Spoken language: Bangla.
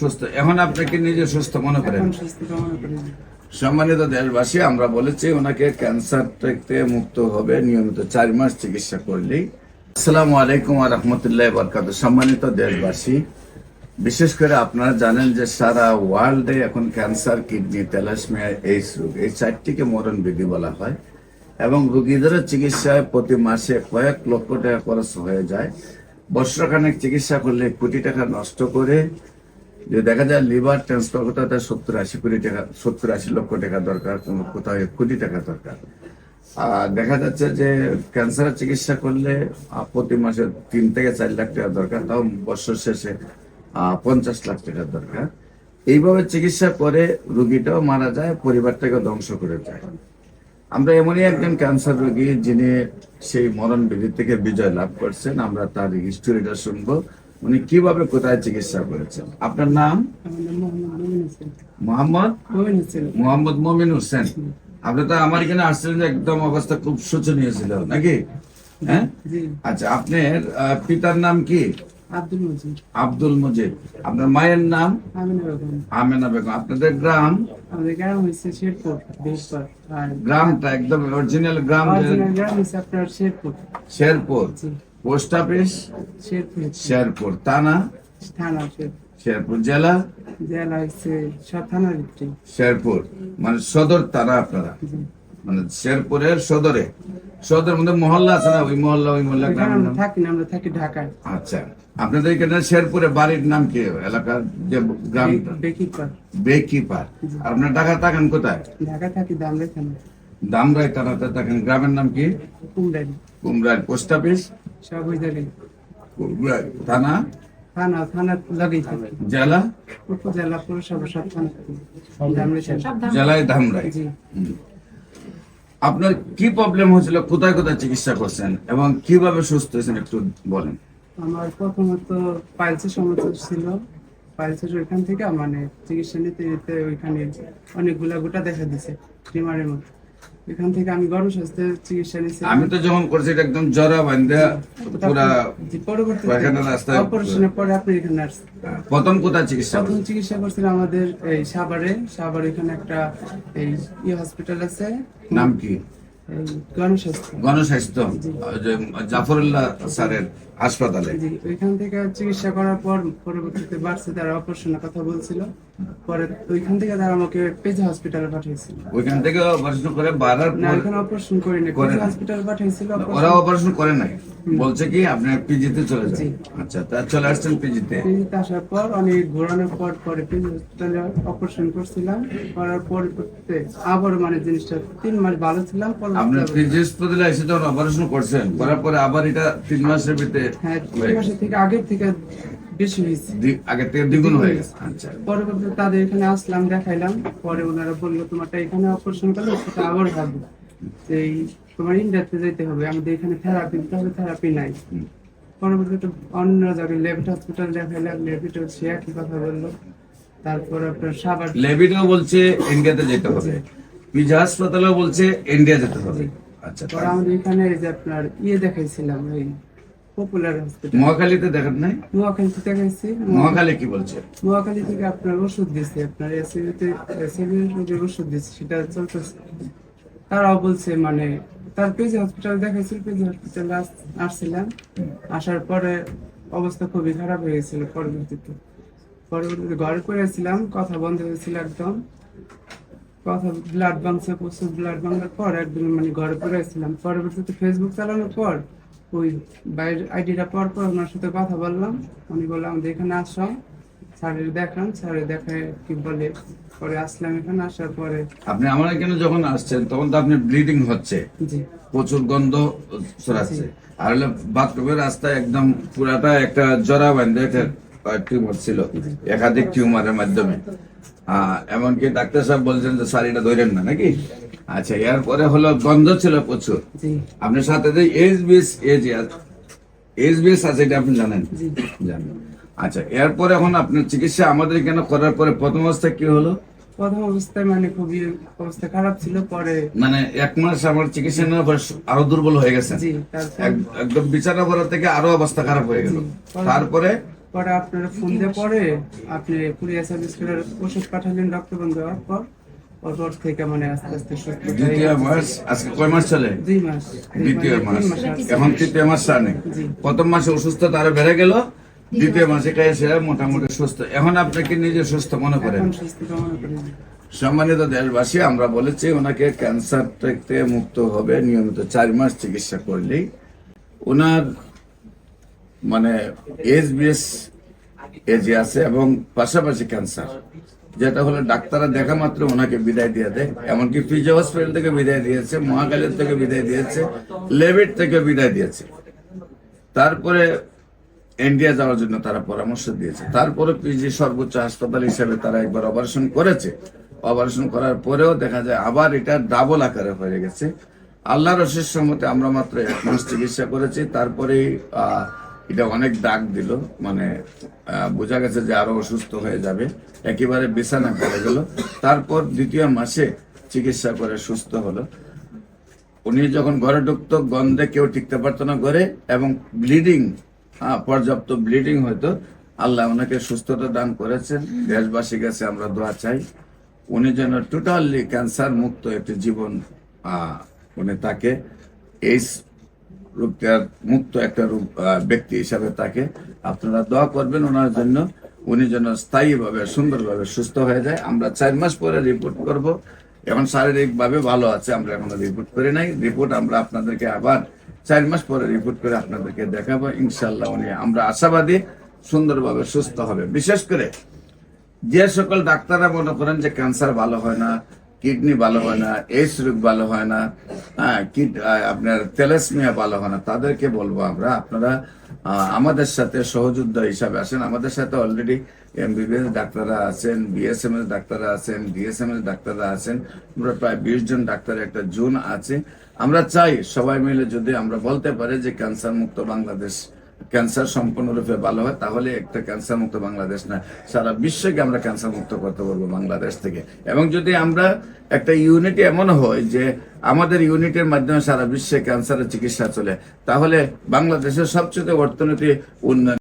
সুস্থ। এখন আপনাকে নিজে সুস্থ মনে করেন। সম্মানিত দেশবাসী আমরা বলেছি ওনাকে ক্যান্সার থেকে মুক্ত হবে নিয়মিত চার মাস চিকিৎসা করলেই। আসসালামু আলাইকুম আর রহমতুল্লাহ বরকাত সম্মানিত দেশবাসী বিশেষ করে আপনারা জানেন যে সারা ওয়ার্ল্ডে এখন ক্যান্সার কিডনি তেলাসমিয়া এইস রোগ এই চারটিকে মরণ বিধি বলা হয়। এবং রোগীদের চিকিৎসায় প্রতি মাসে কয়েক লক্ষ টাকা খরচ হয়ে যায়। বর্ষখানেক চিকিৎসা করলে কোটি টাকা নষ্ট করে যে দেখা যায় লিভার ট্রান্সফার করতে হয় সত্তর আশি কোটি টাকা, সত্তর আশি লক্ষ টাকা দরকার, কোনো কোথাও এক কোটি টাকা দরকার। আর দেখা যাচ্ছে যে ক্যান্সারের চিকিৎসা করলে প্রতি মাসে তিন থেকে চার লাখ টাকা দরকার, তাও বছর শেষে পঞ্চাশ লাখ টাকা দরকার। এইভাবে চিকিৎসা করে রুগীটাও মারা যায় পরিবারটাকে ধ্বংস করে যায় আমরা এমনই একজন ক্যান্সার রোগী যিনি সেই মরণ বিধি থেকে বিজয় লাভ করছেন, আমরা তার হিস্টোরিটা শুনব। উনি কীভাবে কোথায় চিকিৎসা করেছেন? আপনার নাম? মোহাম্মদ? মোহাম্মদ মমিন হোসেন। মোহাম্মদ মমিন হোসেন আপনি তো আমার এখানে আসছিলেন একদম অবস্থা খুব শোচনীয় ছিল নাকি? হ্যাঁ? আচ্ছা আপনার পিতার নাম কি? আব্দুল মজিদ। আব্দুল মজিদ। আপনার মায়ের নাম? আমিনা বেগম। আমেনা বেগম। আপনাদের গ্রাম? আমাদের গ্রাম হচ্ছে শেরপুর বেশপর গ্রামটা একদম অরিজিনাল গ্রাম গ্রাম হচ্ছে আপনার শেরপুর। শেরপুর। Post office? শেরপুর। শেরপুর। থানা? থানা শেরপুর। শেরপুর জেলা? জেলা হচ্ছে থানার শেরপুর। মানে সদর থানা আপনারা। মানে শেরপুরের সদরে। সদর মধ্যে মহল্লা আছে না? ওই মহল্লা ওই মহল্লা আমরা থাকি না আমরা থাকি ঢাকায়। আচ্ছা। আপনাদের এখানে শেরপুরে বাড়ির নাম কি? এলাকার যে গ্রামটা বেকিপার বেকিপার আর আপনার ঢাকা থাকেন কোথায়? ঢাকা থাকি দামলে থানা দামরাই থানাতে থাকেন। গ্রামের নাম কি? কুমড়ারি। কুমরার পোস্ট অফিস? সব ওই জায়গায়। থানা? থানা থানা লগেই থাকি। জেলা? উপজেলা পৌরসভা সব থানা জেলায় ধামরাই। আপনার কি প্রবলেম হয়েছিল? কোথায় কোথায় চিকিৎসা করছেন? এবং কীভাবে সুস্থ হয়েছেন একটু বলেন। আমার প্রথমত পাইলসের সমস্যা ছিল। পাইলসের ওইখান থেকে মানে চিকিৎসা নিতে নিতে ওইখানে অনেকগুলা গোটা দেখা দিছে। ট্রিমারের মতো ওইখান থেকে আমি গরম স্বাস্থ্যের চিকিৎসা নিয়েছি আমি তো যখন করছি এটা একদম জরা বান্ধা পুরা জি, পরবর্তীতে রাস্তায়- অপারেশনের পরে আপনি এখানে আসছেন। প্রথম কোথায় চিকিৎসা প্রথম চিকিৎসা করছিলাম আমাদের এই সাভারে। সাভারে এখানে একটা এই ই হসপিটাল আছে। নাম কি? গণস্বাস্থ্য গণস্বাস্থ্য জাফরুল্লাহ স্যারের হাসপাতালে। ওইখান থেকে চিকিৎসা করার পর পরবর্তীতে বাড়ছে তারা অপারেশনের কথা বলছিল। পরে ওইখান থেকে তারা আমাকে পেজে হসপিটালে পাঠিয়েছিল। ওইখান থেকে অপারেশন করে বাড়ার না পর ওইখানে অপারেশন করিনি। করে পেজে নাই। হসপিটালে পাঠিয়েছিল ওরা অপারেশন করে নাই। বলছে কি আপনি পিজিতে চলে যান। আচ্ছা তা চলে আসছেন পিজিতে পেজিতে আসার পর অনেক ঘোরানোর পর পরে পেজে হসপিটালে অপারেশন করছিলাম। করার পরবর্তীতে আবার মানে জিনিসটা তিন মাস ভালো ছিলাম পরবর্তীতে পিজি হাসপাতালে এসে যখন অপারেশন করছেন করার পরে আবার এটা তিন মাসের ভিতরে হ্যাঁ তিন মাসের থেকে আগের থেকে বেশি হয়েছে। আগের থেকে দ্বিগুণ হয়ে গেছে। আচ্ছা পরবর্তীতে তাদের এখানে আসলাম দেখাইলাম। পরে ওনারা বলল তোমারটা এখানে অপারেশন করলে সেটা আবার হবে এই তোমার ইন্ডিয়াতে যেতে হবে আমাদের এখানে থেরাপি দিতে হবে থেরাপি নাই। পরবর্তীতে অন্য জায়গায় লেভিট হসপিটাল দেখাইলাম। লেভিটও সে একই কথা বলল। তারপর আপনার সাবার লেবিটাও বলছে ইন্ডিয়াতে যেতে হবে। পিজি হাসপাতালেও বলছে ইন্ডিয়া যেতে হবে। আচ্ছা আমাদের এখানে এই যে আপনার ইয়ে দেখাইছিলাম এই পপুলার হসপিটাল মহাখালীতে দেখেন নাই? নোয়াখালীতে দেখাইছি। মহাখালী কি বলছে? নোয়াখালী থেকে আপনার ওষুধ দিচ্ছে আপনার এসিবিতে এসিবি রোগের ওষুধ দিচ্ছে সেটা চলতেছে। তারাও বলছে মানে তার পেজে হসপিটাল দেখাইছিল পেজে হসপিটালে আসছিলাম। আসার পরে অবস্থা খুবই খারাপ হয়ে গেছিল পরবর্তীতে। পরবর্তীতে ঘরে করেছিলাম কথা বন্ধ হয়েছিল একদম। কথা ব্লাড ভাঙছে প্রচুর ব্লাড ভাঙার পর একদম মানে ঘরে পড়েছিলাম পরবর্তীতে ফেসবুক চালানোর পর ওই বাইরের আইডিটা পর পর ওনার সাথে কথা বললাম। উনি বললাম আমাদের এখানে আসো। স্যারের দেখান। স্যারের দেখায় কি বলে। পরে আসলাম এখানে। আসার পরে আপনি আমার এখানে যখন আসছেন তখন তো আপনি ব্লিডিং হচ্ছে। প্রচুর গন্ধ ছড়াচ্ছে। আর হলো বাথরুমের রাস্তায় একদম পুরাটা একটা জরা বান্ধে একটা টিউমার ছিল একাধিক টিউমারের মাধ্যমে। এমনকি ডাক্তার সাহেব বলছেন যে শাড়িটা ধরেন না নাকি? আচ্ছা এরপরে হলো গন্ধ ছিল প্রচুর। আপনার সাথে যে H BS as H BS আছে এটা আপনি জানেন? জানেন। আচ্ছা এরপরে এখন আপনার চিকিৎসা আমাদের এখানে করার পরে প্রথম অবস্থায় কি হলো? প্রথম অবস্থায় মানে খুবই অবস্থা খারাপ ছিল পরে মানে এক মাস আমার চিকিৎসা নেওয়ার পরে আরও দুর্বল হয়ে গেছে। একদম বিছানা করা থেকে আরও অবস্থা খারাপ হয়ে গেল। তারপরে? পরে আপনারা ফোন দিয়ে পরে আপনি কুরিয়ার সার্ভিস করে ওষুধ পাঠালেন রক্ত বন্ধ হওয়ার পর। থেকে মানে আস্তে আস্তে সুস্থ দ্বিতীয় মাস আজকে কয় মাস চলে? দুই মাস দ্বিতীয় মাস। এখন তৃতীয় মাস সামনে প্রথম মাসে অসুস্থতা আরও বেড়ে গেল দ্বিতীয় মাসে কাছে সেরা মোটামুটি সুস্থ। এখন আপনাকে নিজে সুস্থ মনে করেন? সম্মানিত দেশবাসী আমরা বলেছি ওনাকে ক্যান্সার থেকে মুক্ত হবে নিয়মিত চার মাস চিকিৎসা করলেই। ওনার মানে এজ বিএস এজে আছে এবং পাশাপাশি ক্যান্সার যেটা হলো ডাক্তাররা দেখা মাত্র ওনাকে বিদায় দিয়ে দেয়। এমনকি ফিজি হসপিটাল থেকে বিদায় দিয়েছে মহাকালের থেকে বিদায় দিয়েছে লেভিট থেকে বিদায় দিয়েছে। তারপরে ইন্ডিয়া যাওয়ার জন্য তারা পরামর্শ দিয়েছে। তারপরে পিজি সর্বোচ্চ হাসপাতাল হিসেবে তারা একবার অপারেশন করেছে। অপারেশন করার পরেও দেখা যায় আবার এটা ডাবল আকারে হয়ে গেছে। আল্লাহর অশেষ সম্মতে আমরা মাত্র এক মাস চিকিৎসা করেছি। তারপরেই আহ, এটা অনেক দাগ দিল মানে বোঝা গেছে যে আরও অসুস্থ হয়ে যাবে। একেবারে বিছানা পড়ে গেল। তারপর দ্বিতীয় মাসে চিকিৎসা করে সুস্থ হলো। উনি যখন ঘরে ঢুকতো, গন্ধে কেউ টিকতে পারতো না ঘরে এবং ব্লিডিং হ্যাঁ পর্যাপ্ত ব্লিডিং হয়তো আল্লাহ ওনাকে সুস্থতা দান করেছেন। দেশবাসীর কাছে আমরা দোয়া চাই। উনি যেন টোটালি ক্যান্সার মুক্ত একটি জীবন উনি তাকে এই রোগটার মুক্ত একটা আহ, ব্যক্তি হিসাবে তাকে আপনারা দোয়া করবেন ওনার জন্য। উনি যেন স্থায়ীভাবে সুন্দরভাবে সুস্থ হয়ে যায়। আমরা চার মাস পরে রিপোর্ট করব। এখন শারীরিক ভাবে ভালো আছে আমরা এখনও রিপোর্ট করি নাই। রিপোর্ট আমরা আপনাদেরকে আবার চার মাস পরে রিপোর্ট করে আপনাদেরকে দেখাবো। ইনশাল্লাহ উনি আমরা আশাবাদী সুন্দরভাবে সুস্থ হবে। বিশেষ করে যে সকল ডাক্তাররা মনে করেন যে ক্যান্সার ভালো হয় না কিডনি ভালো হয় না এইস রোগ ভালো হয় না হ্যাঁ আপনার তেলেসমিয়া ভালো হয় না, তাদেরকে বলব আমরা, আপনারা আমাদের সাথে সহযোদ্ধা হিসাবে আসেন, আমাদের সাথে অলরেডি এমবিবিএস ডাক্তাররা আছেন বিএসএম এস ডাক্তাররা আছেন ডিএসএম এস ডাক্তাররা আছেন, আমরা প্রায় বিশ জন ডাক্তারের একটা জোন আছে, আমরা চাই সবাই মিলে যদি আমরা বলতে পারি যে ক্যান্সার মুক্ত বাংলাদেশ ক্যান্সার সম্পূর্ণরূপে ভালো হয়, তাহলে একটা ক্যান্সার মুক্ত বাংলাদেশ না। সারা বিশ্বকে আমরা ক্যান্সার মুক্ত করতে পারব বাংলাদেশ থেকে। এবং যদি আমরা একটা ইউনিটি এমন হয় যে আমাদের ইউনিটের মাধ্যমে সারা বিশ্বে ক্যান্সারের চিকিৎসা চলে, তাহলে বাংলাদেশের সবচেয়ে অর্থনীতি উন্নয়ন